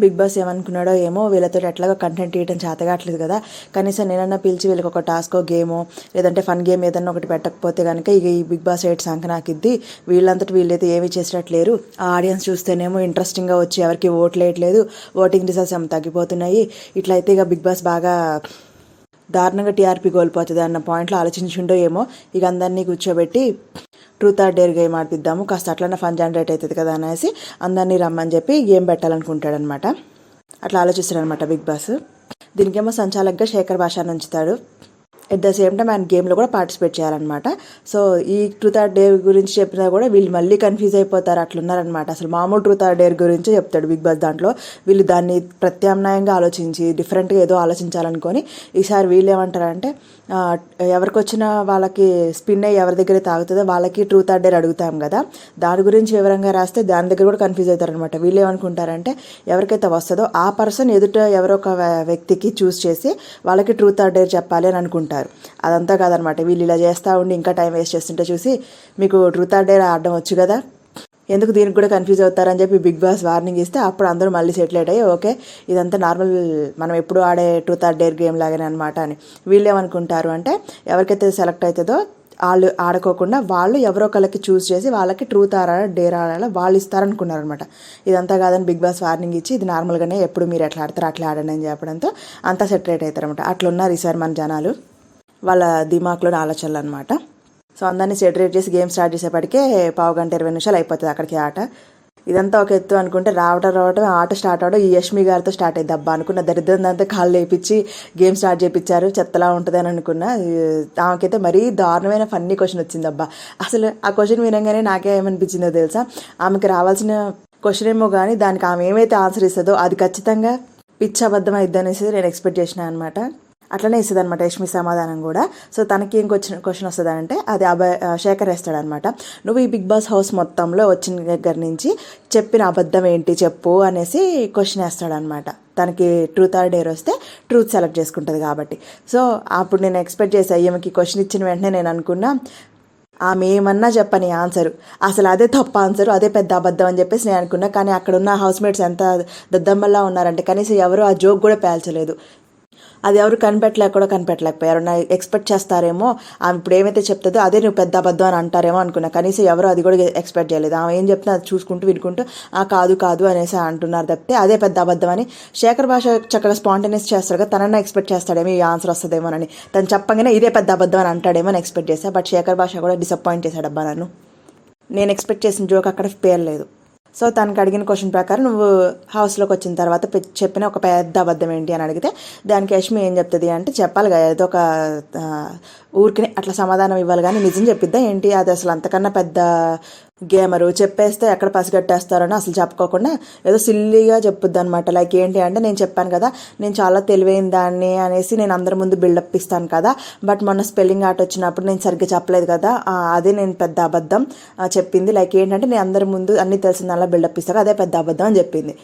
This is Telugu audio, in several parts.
బిగ్ బాస్ ఏమనుకున్నాడో ఏమో వీళ్ళతో ఎట్లాగో కంటెంట్ ఇవ్వడం చేతగాట్లేదు కదా. కనీసం నేనన్నా పిలిచి వీళ్ళకి ఒక టాస్కో గేమో లేదంటే ఫన్ గేమ్ ఏదన్నా ఒకటి పెట్టకపోతే కనుక ఇక ఈ బిగ్ బాస్ ఎయిట్ సంఖ్య నాకు ఇద్ది వీళ్ళంతటి వీళ్ళైతే ఏమీ చేసినట్లేరు. ఆ ఆడియన్స్ చూస్తేనేమో ఇంట్రెస్టింగ్గా వచ్చి ఎవరికి ఓట్లేయట్లేదు ఓటింగ్ రిజల్ట్స్ ఏమో తగ్గిపోతున్నాయి. ఇట్లయితే ఇక బిగ్ బాస్ బాగా దారుణంగా టీఆర్పీ కోల్పోతుంది అన్న పాయింట్లో ఆలోచించుండో ఏమో ఇక అందరినీ కూర్చోబెట్టి ట్రూత్ ఆర్ డేర్ గేమ్ ఆడిపిద్దాము కాస్త అట్లనే ఫన్ జనరేట్ అవుతుంది కదా అనేసి అందరినీ రమ్మని చెప్పి గేమ్ పెట్టాలనుకుంటాడనమాట అట్లా ఆలోచిస్తాడనమాట బిగ్ బాస్. దీనికేమో సంచాలకుగా శేఖర్ భాష ఉంచుతాడు ఎట్ ద సేమ్ టైం ఆయన గేమ్లో కూడా పార్టిసిపేట్ చేయాలన్నమాట. సో ఈ ట్రూత్ ఆర్ డేర్ గురించి చెప్పినా కూడా వీళ్ళు మళ్ళీ కన్ఫ్యూజ్ అయిపోతారు అట్లున్నారనమాట అసలు మామూలు ట్రూత్ ఆర్ డేర్ గురించి చెప్తాడు బిగ్ బాస్ దాంట్లో. వీళ్ళు దాన్ని ప్రత్యామ్నాయంగా ఆలోచించి డిఫరెంట్గా ఏదో ఆలోచించాలనుకొని ఈసారి వీళ్ళు ఏమంటారంటే ఎవరికి వచ్చిన వాళ్ళకి స్పిన్ అయ్యి ఎవరి దగ్గర తాగుతుందో వాళ్ళకి ట్రూత్ ఆర్ డేర్ అడుగుతాం కదా. దాని గురించి వివరంగా రాస్తే దాని దగ్గర కూడా కన్ఫ్యూజ్ అవుతారనమాట వీళ్ళు ఏమనుకుంటారంటే ఎవరికైతే వస్తుందో ఆ పర్సన్ ఎదుట ఎవరో ఒక వ్యక్తికి చూస్ చేసి వాళ్ళకి ట్రూత్ ఆర్ డేర్ చెప్పాలి అని అనుకుంటారు. అదంతా కాదనమాట. వీళ్ళు ఇలా చేస్తూ ఉండి ఇంకా టైం వేస్ట్ చేస్తుంటే చూసి మీకు ట్రూత్ ఆర్ డేర్ ఆడడం వచ్చు కదా? ఎందుకు దీనికి కూడా కన్ఫ్యూజ్ అవుతారని చెప్పి బిగ్ బాస్ వార్నింగ్ ఇస్తే అప్పుడు అందరూ మళ్ళీ సెటిల్ అయ్యి ఓకే ఇదంతా నార్మల్ మనం ఎప్పుడు ఆడే ట్రూత్ ఆర్ డేర్ గేమ్ లాగానే అనమాట అని. వీళ్ళు ఏమనుకుంటారు అంటే ఎవరికైతే సెలెక్ట్ అవుతుందో వాళ్ళు ఆడుకోకుండా వాళ్ళు ఎవరో ఒకళ్ళకి చూస్ చేసి వాళ్ళకి ట్రూత్ ఆడాలా డేర్ ఆడాలో వాళ్ళు ఇస్తారనుకున్నారు అనమాట ఇదంతా కాదని బిగ్ బాస్ వార్నింగ్ ఇచ్చి ఇది నార్మల్గానే ఎప్పుడు మీరు ఎట్లా ఆడతారు అట్లా ఆడండి అని చెప్పడంతో అంతా సెటరేట్ అవుతారు అనమాట అట్లా ఉన్నారు ఈసారి మన జనాలు. వాళ్ళ దిమాక్లోని ఆలోచనలు అనమాట సో అందరినీ సెటరేట్ చేసి గేమ్ స్టార్ట్ చేసేప్పటికే పావు గంట ఇరవై నిమిషాలు అయిపోతుంది అక్కడికి ఆట. ఇదంతా ఒక ఎత్తు అనుకుంటే రావటం రావటం ఆట స్టార్ట్ అవడం ఈ యష్మి గారితో స్టార్ట్ అయ్యి అబ్బా అనుకున్న దరిద్రం అంతా కాళ్ళు వేయించి గేమ్ స్టార్ట్ చేయించారు చెత్తలా ఉంటుంది అని అనుకున్న. ఆమెకైతే మరీ దారుణమైన ఫన్నీ క్వశ్చన్ వచ్చింది అబ్బా. అసలు ఆ క్వశ్చన్ వినగానే నాకే ఏమనిపించిందో తెలుసా? ఆమెకి రావాల్సిన క్వశ్చన్ ఏమో కానీ దానికి ఆమె ఏమైతే ఆన్సర్ ఇస్తుందో అది ఖచ్చితంగా పిచ్చి అబద్ధం అయిద్ది అనేసి నేను ఎక్స్పెక్ట్ చేసిన అనమాట అట్లనే ఇస్తుంది అనమాట యష్మి సమాధానం కూడా. సో తనకి ఏం క్వశ్చన్ క్వశ్చన్ వస్తుంది అంటే అది అభయ శేఖర్ వేస్తాడనమాట నువ్వు ఈ బిగ్ బాస్ హౌస్ మొత్తంలో వచ్చిన దగ్గర నుంచి చెప్పిన అబద్ధం ఏంటి చెప్పు అనేసి క్వశ్చన్ వేస్తాడనమాట తనకి ట్రూత్ ఆర్ డేర్ వస్తే ట్రూత్ సెలెక్ట్ చేసుకుంటుంది కాబట్టి. సో అప్పుడు నేను ఎక్స్పెక్ట్ చేసా ఈమెకి క్వశ్చన్ ఇచ్చిన వెంటనే నేను అనుకున్నా ఆమె ఏమన్నా చెప్పని ఆన్సర్ అసలు అదే తప్ప ఆన్సర్ అదే పెద్ద అబద్ధం అని చెప్పేసి నేను అనుకున్నా. కానీ అక్కడ ఉన్న హౌస్మేట్స్ ఎంత దద్దమ్మల్లా ఉన్నారంటే కనీసం ఎవరు ఆ జోక్ కూడా పేల్చలేదు. అది ఎవరు కనిపెట్టలేక కూడా కనిపెట్టలేకపోయారు. నా ఎక్స్పెక్ట్ చేస్తారేమో ఆమె ఇప్పుడు ఏమైతే చెప్తుందో అదే నువ్వు పెద్ద అబద్ధం అని అంటారేమో అనుకున్నా. కనీసం ఎవరు అది కూడా ఎక్స్పెక్ట్ చేయలేదు. ఆమె ఏం చెప్తున్నా అది చూసుకుంటూ వినుకుంటూ ఆ కాదు కాదు అనేసి అంటున్నారు తప్పితే అదే పెద్ద అబద్ధం అని శేఖర్ భాష చక్కగా స్పాంటేనియస్ చేస్తాడు కదా తనన్నా ఎక్స్పెక్ట్ చేస్తాడేమో ఈ ఆన్సర్ వస్తుందేమోనని. తను చెప్పగానే ఇదే పెద్ద అబద్ధం అని అంటాడేమో అని ఎక్స్పెక్ట్ చేశా బట్ శేఖర్ భాష కూడా డిసప్పాయింట్ చేశాడబ్బా నన్ను. నేను ఎక్స్పెక్ట్ చేసిన జోక్ అక్కడ పేర్లేదు సో తనకు అడిగిన క్వశ్చన్ ప్రకారం నువ్వు హౌస్లోకి వచ్చిన తర్వాత చెప్పిన ఒక పెద్ద అబద్ధం ఏంటి అని అడిగితే దానికి యష్మి ఏం చెప్తుంది అంటే చెప్పాలి కదా ఏదో ఒక ఊరికి అట్లా సమాధానం ఇవ్వాలి కానీ నిజం చెప్పిద్దా ఏంటి? అది అసలు అంతకన్నా పెద్ద గేమరు చెప్పేస్తే ఎక్కడ పసిగట్టేస్తారని అసలు చెప్పుకోకుండా ఏదో సిల్లీగా చెప్పుద్ది అనమాట లైక్ ఏంటి అంటే నేను చెప్పాను కదా నేను చాలా తెలివైన దాన్ని అనేసి నేను అందరి ముందు బిల్డప్ ఇస్తాను కదా. బట్ మొన్న స్పెల్లింగ్ ఆర్ట్ వచ్చినప్పుడు నేను సరిగ్గా చెప్పలేదు కదా. అదే నేను పెద్ద అబద్ధం చెప్పింది. లైక్ ఏంటంటే నేను అందరి ముందు అన్ని తెలిసిన దానిలో బిల్డప్ ఇస్తాను అదే పెద్ద అబద్ధం అని చెప్పింది.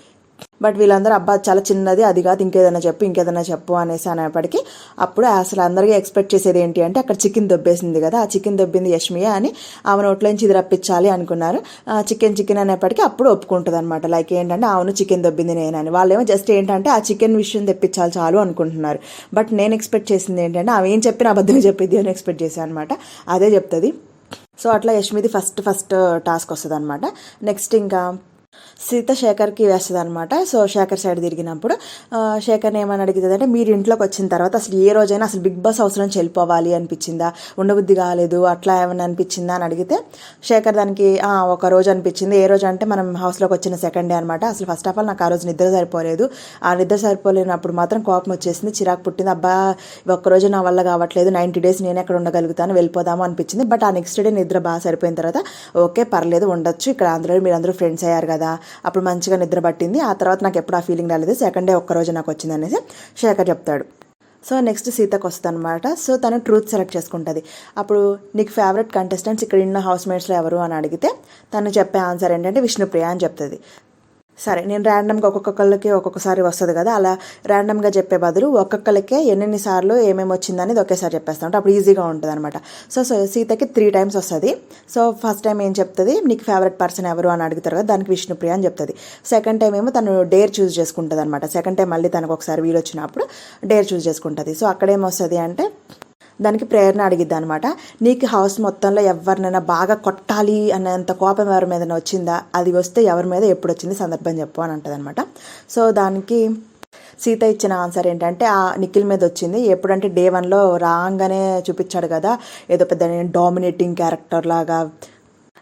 బట్ వీళ్ళందరూ అబ్బా చాలా చిన్నది అది కాదు ఇంకేదైనా చెప్పు ఇంకేదైనా చెప్పు అనేసి అనేప్పటికీ అప్పుడు అసలు అందరికీ ఎక్స్పెక్ట్ చేసేది ఏంటి అంటే అక్కడ చికెన్ దొబ్బేసింది కదా ఆ చికెన్ దొబ్బింది యష్మియా అని ఆమె నోట్లోంచి ఇది రప్పించాలి అనుకున్నారు. చికెన్ చికెన్ అనేప్పటికీ అప్పుడు ఒప్పుకుంటుంది అనమాట లైక్ ఏంటంటే అవును చికెన్ దొబ్బింది నేనని వాళ్ళేమో జస్ట్ ఏంటంటే ఆ చికెన్ విషయం తెప్పించాలి చాలు అనుకుంటున్నారు. బట్ నేను ఎక్స్పెక్ట్ చేసింది ఏంటంటే ఆమె ఏం చెప్పిన అబద్ధం చెప్పింది అని ఎక్స్పెక్ట్ చేశాను అనమాట అదే చెప్తుంది. సో అట్లా యష్మిది ఫస్ట్ ఫస్ట్ టాస్క్ వస్తుంది అనమాట నెక్స్ట్ ఇంకా సీత శేఖర్కి వేస్తుంది అనమాట సో శేఖర్ సైడ్ తిరిగినప్పుడు శేఖర్ శేఖర్ని ఏమని అడుగుతుంది అంటే మీరు ఇంట్లోకి వచ్చిన తర్వాత అసలు ఏ రోజైనా అసలు బిగ్ బాస్ అవసరం వెళ్ళిపోవాలి అనిపించిందా? ఉండబుద్ధి కాలేదు అట్లా ఏమైనా అనిపించిందా? అని అడిగితే శేఖర్ దానికి ఒక రోజు అనిపించింది. ఏ రోజు అంటే మనం హౌస్లోకి వచ్చిన సెకండ్ డే అనమాట అసలు ఫస్ట్ ఆఫ్ ఆల్ నాకు ఆ రోజు నిద్ర సరిపోలేదు. ఆ నిద్ర సరిపోలేనప్పుడు మాత్రం కోపం వచ్చేసింది. చిరాకు పుట్టింది. అబ్బా ఒక్కరోజు ఒక్క రోజు నా వల్ల కావట్లేదు. నైంటీ డేస్ నేను ఎక్కడ ఉండగలుగుతాను. వెళ్ళిపోదాము అనిపించింది. బట్ ఆ నెక్స్ట్ డే నిద్ర బాగా సరిపోయిన తర్వాత ఓకే పర్లేదు ఉండొచ్చు. ఇక్కడ అందరూ మీరు అందరూ ఫ్రెండ్స్ అయ్యారు కదా అప్పుడు మంచిగా నిద్ర పట్టింది. ఆ తర్వాత నాకు ఎప్పుడు ఆ ఫీలింగ్ రాలేదు. సెకండ్ డే ఒక్క రోజు నాకు వచ్చింది అనేసి శేఖర్ చెప్తాడు. సో నెక్స్ట్ సీతకు వస్తుందన్నమాట. సో తను ట్రూత్ సెలెక్ట్ చేసుకుంటుంది. అప్పుడు నీకు ఫేవరెట్ కంటెస్టెంట్స్ ఇక్కడ ఉన్న హౌస్ మేట్స్లో ఎవరు అని అడిగితే తను చెప్పే ఆన్సర్ ఏంటంటే విష్ణుప్రియ అని చెప్తుంది. సరే నేను ర్యాండమ్గా ఒక్కొక్కళ్ళకి ఒక్కొక్కసారి వస్తుంది కదా అలా ర్యాండమ్గా చెప్పే బదులు ఒక్కొక్కరికే ఎన్నెన్ని సార్లు ఏమేమి వచ్చిందనేది ఒకేసారి చెప్పేస్తా అంటే అప్పుడు ఈజీగా ఉంటుంది అనమాట సో సో సీతకి త్రీ టైమ్స్ వస్తుంది. సో ఫస్ట్ టైం ఏం చెప్తుంది? నీకు ఫేవరెట్ పర్సన్ ఎవరు అని అడుగుతారు కదా దానికి విష్ణుప్రియ అని చెప్తుంది. సెకండ్ టైం ఏమో తను డేర్ చూస్ చేసుకుంటుంది అనమాట సెకండ్ టైం మళ్ళీ తనకు ఒకసారి వీలు వచ్చినప్పుడు డేర్ చూస్ చేసుకుంటుంది. సో అక్కడేమొస్తుంది అంటే దానికి ప్రేరణ అడిగిద్ది అనమాట నీకు హౌస్ మొత్తంలో ఎవరినైనా బాగా కొట్టాలి అన్నంత కోపం ఎవరి మీద వచ్చిందా? అది వస్తే ఎవరి మీద ఎప్పుడు వచ్చింది సందర్భం చెప్పు అని అంటది అనమాట సో దానికి సీత ఇచ్చిన ఆన్సర్ ఏంటంటే ఆ నిఖిల్ మీద వచ్చింది. ఎప్పుడంటే డే వన్లో రాగానే చూపించాడు కదా ఏదో పెద్ద డామినేటింగ్ క్యారెక్టర్ లాగా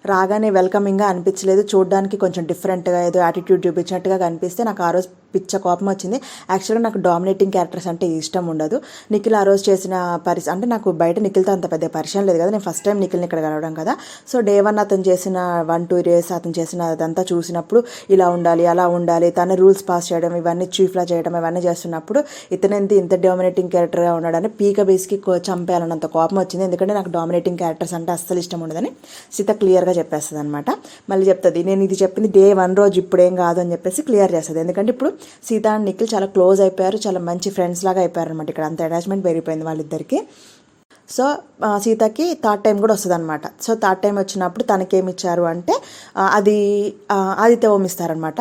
రాగానే వెల్కమింగ్గా అనిపించలేదు. చూడడానికి కొంచెం డిఫరెంట్గా ఏదో యాటిట్యూడ్ చూపించినట్టుగా కనిపిస్తే నాకు ఆ రోజు పిచ్చ కోపం వచ్చింది. యాక్చువల్గా నాకు డామినేటింగ్ క్యారెక్టర్స్ అంటే ఇష్టం ఉండదు. నిఖిల్ ఆ రోజు చేసిన పరిస్ అంటే నాకు బయట నిఖిల్తో అంత పెద్ద పరిచయం లేదు కదా. నేను ఫస్ట్ టైం నిఖిల్ని ఇక్కడ కలవడం కదా. సో డే వన్ అతను చేసిన వన్ టూ డేస్ అతను చేసిన అదంతా చూసినప్పుడు ఇలా ఉండాలి అలా ఉండాలి తన రూల్స్ పాస్ చేయడం ఇవన్నీ చీఫ్లా చేయడం ఇవన్నీ చేస్తున్నప్పుడు ఇతనేంటి ఇంత డామినేటింగ్ క్యారెక్టర్గా ఉన్నాడని పీక బేస్కి చంపేయాలన్నంత కోపం వచ్చింది. ఎందుకంటే నాకు డామినేటింగ్ క్యారెక్టర్స్ అంటే అస్సలు ఇష్టం ఉండదని. సీత క్లియర్గా చెప్పేస్తుంది అనమాట మళ్ళీ చెప్తుంది నేను ఇది చెప్పింది డే వన్ రోజు ఇప్పుడేం కాదు అని చెప్పేసి క్లియర్ చేస్తుంది. ఎందుకంటే ఇప్పుడు సీత అండ్ నిఖిల్ చాలా క్లోజ్ అయిపోయారు చాలా మంచి ఫ్రెండ్స్ లాగా అయిపోయారు అనమాట ఇక్కడ అంత అటాచ్మెంట్ పెరిగిపోయింది వాళ్ళిద్దరికి. సో సీతకి థర్డ్ టైం కూడా వస్తుంది అనమాట సో థర్డ్ టైం వచ్చినప్పుడు తనకేమి ఇచ్చారు అంటే అది ఆదిత్య ఓం ఇస్తారనమాట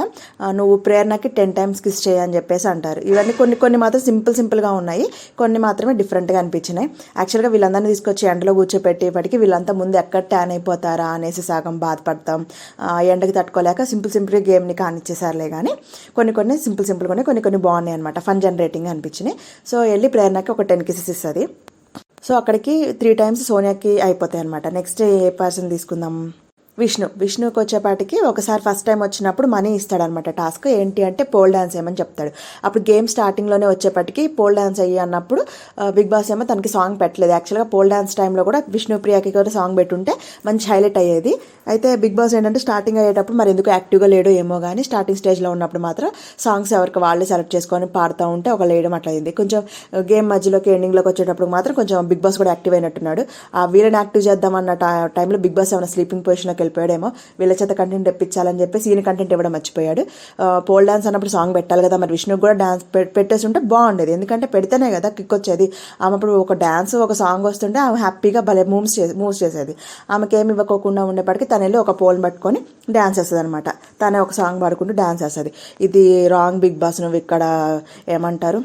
నువ్వు ప్రేరణకి టెన్ టైమ్స్ కిస్ చేయని చెప్పేసి అంటారు. ఇవన్నీ కొన్ని కొన్ని మాత్రం సింపుల్ సింపుల్గా ఉన్నాయి. కొన్ని మాత్రమే డిఫరెంట్గా అనిపించినాయి. యాక్చువల్గా వీళ్ళందరినీ తీసుకొచ్చి ఎండలో కూర్చోపెట్టేపటికి వీళ్ళంతా ముందు ఎక్కడ ట్యాన్ అయిపోతారా అనేసి సగం బాధపడతాం. ఆ, ఎండకి తట్టుకోలేక సింపుల్ సింపుల్ గేమ్ని కానిచ్చేసారులే కానీ కొన్ని కొన్ని సింపుల్ సింపుల్గానే కొన్ని కొన్ని బాగున్నాయి అనమాట ఫన్ జనరేటింగ్ అనిపించినాయి. సో వెళ్ళి ప్రేరణకి ఒక టెన్ కిసెస్ ఇస్తుంది. సో అక్కడికి త్రీ టైమ్స్ సోనియాకి అయిపోతాయి అనమాట నెక్స్ట్ ఏ పర్సన్ తీసుకుందాం? విష్ణు. విష్ణుకి వచ్చేపాటికి ఒకసారి ఫస్ట్ టైం వచ్చినప్పుడు మనీ ఇస్తాడనమాట టాస్క్ ఏంటి అంటే పోల్ డ్యాన్స్ ఏమని చెప్తాడు. అప్పుడు గేమ్ స్టార్టింగ్లోనే వచ్చేపాటికి పోల్ డ్యాన్స్ అయ్యి అన్నప్పుడు బిగ్ బాస్ ఏమో తనకి సాంగ్ పెట్టలేదు. యాక్చువల్గా పోల్ డ్యాన్స్ టైంలో కూడా విష్ణుప్రియకి కూడా సాంగ్ పెట్టుంటే మంచి హైలైట్ అయ్యేది. అయితే బిగ్ బాస్ ఏంటంటే స్టార్టింగ్ అయ్యేటప్పుడు మరి ఎందుకు యాక్టివ్గా లేడో ఏమో కానీ స్టార్టింగ్ స్టేజ్లో ఉన్నప్పుడు మాత్రం సాంగ్స్ ఎవరికి వాళ్ళే సెలెక్ట్ చేసుకొని పాడుతూ ఉంటే ఒక లేయడం అట్లయింది కొంచెం గేమ్ మధ్యలోకి ఎండింగ్లోకి వచ్చేటప్పుడు మాత్రం కొంచెం బిగ్ బాస్ కూడా యాక్టివ్ అయినట్టున్నాడు. ఆ వీళ్ళని యాక్టివ్ చేద్దామన్న టై- టైంలో బిగ్ బాస్ ఏమైనా స్లీపింగ్ పొజిషన్లోకి వెళ్ళిపోయాడేమో వీళ్ళ చేత కంటెంట్ తెప్పించాలని చెప్పేసి ఈయన కంటెంట్ ఇవ్వడం మర్చిపోయాడు. పోల్ డాన్స్ అన్నప్పుడు సాంగ్ పెట్టాలి కదా మరి విష్ణుకు కూడా డాన్స్ పెట్టేసి ఉంటే బాగుండేది. ఎందుకంటే పెడితేనే కదా కిక్ వచ్చేది. ఆమె ఇప్పుడు ఒక డాన్స్ ఒక సాంగ్ వస్తుంటే ఆమె హ్యాపీగా భలే మూవ్స్ చేసి మూవ్స్ చేసేది. ఆమెకి ఏమి ఇవ్వకోకుండా ఉండేప్పటికీ తను వెళ్ళి ఒక పోల్ పట్టుకొని డాన్స్ వేస్తుంది అనమాట తనే ఒక సాంగ్ పాడుకుంటూ డాన్స్ వేస్తుంది ఇది రాంగ్ బిగ్ బాస్ నువ్వు ఇక్కడ ఏమంటారు?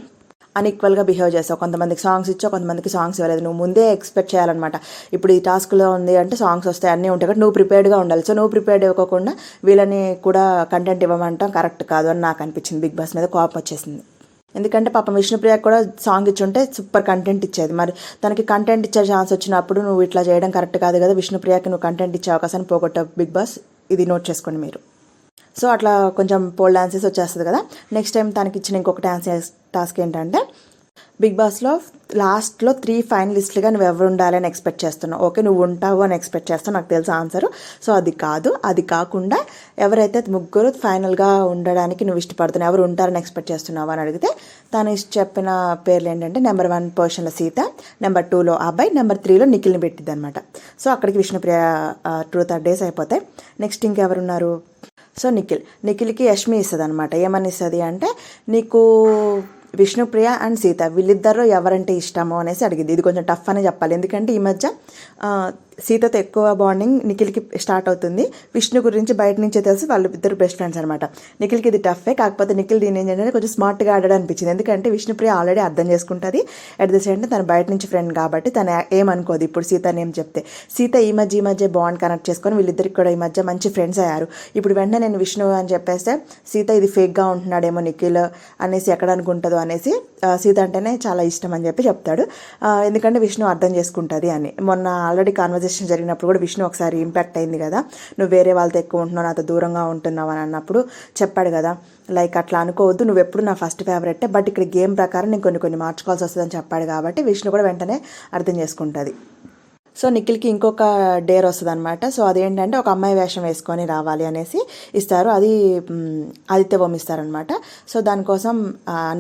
అన్ఈక్వల్గా బిహేవ్ చేస్తావు. కొంతమందికి సాంగ్స్ ఇచ్చావు కొంతమందికి సాంగ్స్ ఇవ్వలేదు. నువ్వు ముందే ఎక్స్పెక్ట్ చేయాలన్నమాట. ఇప్పుడు ఈ టాస్క్లో ఉంది అంటే సాంగ్స్ వస్తాయి అన్నీ ఉంటాయి కాబట్టి నువ్వు ప్రిపేర్డ్గా ఉండాలి. సో నువ్వు ప్రిపేర్డ్ ఇవ్వకుండా వీళ్ళని కూడా కంటెంట్ ఇవ్వమంటాం. కరెక్ట్ కాదు అని నాకు అనిపించింది. బిగ్ బాస్ మీద కోపం వచ్చేసింది. ఎందుకంటే పాపం విష్ణుప్రియ కూడా సాంగ్ ఇచ్చుంటే సూపర్ కంటెంట్ ఇచ్చేది. మరి తనకి కంటెంట్ ఇచ్చే ఛాన్స్ వచ్చినప్పుడు నువ్వు ఇట్లా చేయడం కరెక్ట్ కాదు కదా. విష్ణుప్రియకి నువ్వు కంటెంట్ ఇచ్చే అవకాశాన్ని పోగొట్టావు. బిగ్ బాస్ ఇది నోట్ చేసుకోండి మీరు. సో అట్లా కొంచెం పోల్ డాన్సెస్ వచ్చేస్తుంది కదా. నెక్స్ట్ టైం తనకి ఇచ్చిన ఇంకొక డాన్స్ టాస్క్ ఏంటంటే బిగ్ బాస్లో లాస్ట్లో త్రీ ఫైనలిస్ట్లుగా నువ్వు ఎవరు ఉండాలని ఎక్స్పెక్ట్ చేస్తున్నావు. ఓకే నువ్వు ఉంటావు అని ఎక్స్పెక్ట్ చేస్తావు నాకు తెలుసు ఆన్సర్ సో అది కాదు. అది కాకుండా ఎవరైతే ముగ్గురు ఫైనల్గా ఉండడానికి నువ్వు ఇష్టపడుతున్నావు ఎవరు ఉంటారని ఎక్స్పెక్ట్ చేస్తున్నావు అని అడిగితే తను చెప్పిన పేర్లు ఏంటంటే నెంబర్ వన్ పొజిషన్లో సీత నెంబర్ టూలో అబ్బాయి నెంబర్ త్రీలో నిఖిల్ని పెట్టిద్ది అనమాట సో అక్కడికి విష్ణుప్రియ టూ థర్డ్ డేస్ అయిపోతాయి. నెక్స్ట్ ఇంకెవరున్నారు? సో నిఖిల్ నిఖిల్కి యష్మి ఇస్తుంది అనమాట ఏమని ఇస్తుంది అంటే నీకు విష్ణుప్రియ అండ్ సీత వీళ్ళిద్దరిలో ఎవరంటే ఇష్టమో అనేసి అడిగింది. ఇది కొంచెం టఫ్ అని చెప్పాలి. ఎందుకంటే ఈ మధ్య సీతతో ఎక్కువ బాండింగ్ నిఖిల్కి స్టార్ట్ అవుతుంది. విష్ణు గురించి బయట నుంచే తెలిసి వాళ్ళు ఇద్దరు బెస్ట్ ఫ్రెండ్స్ అనమాట నిఖిల్కి ఇది టఫే కాకపోతే నిఖిల్ దీని ఏంటంటే కొంచెం స్మార్ట్గా ఆడాడు అనిపించింది ఎందుకంటే విష్ణుప్రియ ఆల్రెడీ అర్థం చేసుకుంటుంది. అట్ ద సేమ్ తను బయట నుంచి ఫ్రెండ్ కాబట్టి తను ఏమనుకోదు. ఇప్పుడు సీత ఏం చెప్తే సీత ఈ మధ్య ఈ మధ్య బాండ్ కనెక్ట్ చేసుకొని వీళ్ళిద్దరికి కూడా ఈ మధ్య మంచి ఫ్రెండ్స్ అయ్యారు. ఇప్పుడు వెంటనే నేను విష్ణు అని చెప్పేస్తే సీత ఇది ఫేక్గా ఉంటున్నాడేమో నిఖిల్ అనేసి ఎక్కడ అనుకుంటుందో అనేసి సీత అంటేనే చాలా ఇష్టం అని చెప్పి చెప్తాడు. ఎందుకంటే విష్ణు అర్థం చేసుకుంటుంది అని. మొన్న ఆల్రెడీ కాన్వర్జేషన్ జరిగినప్పుడు కూడా విష్ణు ఒకసారి ఇంపాక్ట్ అయింది కదా. నువ్వు వేరే వాళ్ళతో ఎక్కువ ఉంటున్నావు నాతో దూరంగా ఉంటున్నావు అని అన్నప్పుడు చెప్పాడు కదా. లైక్ అట్లా అనుకోవద్దు నువ్వు ఎప్పుడు నా ఫస్ట్ ఫేవరెట్ బట్ ఇక్కడ గేమ్ ప్రకారం నేను కొన్ని కొన్ని మార్చుకోవాల్సి వస్తుందని చెప్పాడు కాబట్టి విష్ణు కూడా వెంటనే అర్థం చేసుకుంటుంది. సో నిఖిల్కి ఇంకొక డేర్ వస్తుంది అనమాట సో అదేంటంటే ఒక అమ్మాయి వేషం వేసుకొని రావాలి అనేసి ఇస్తారు. అది ఆదిత్య బొమ్మ ఇస్తారనమాట సో దానికోసం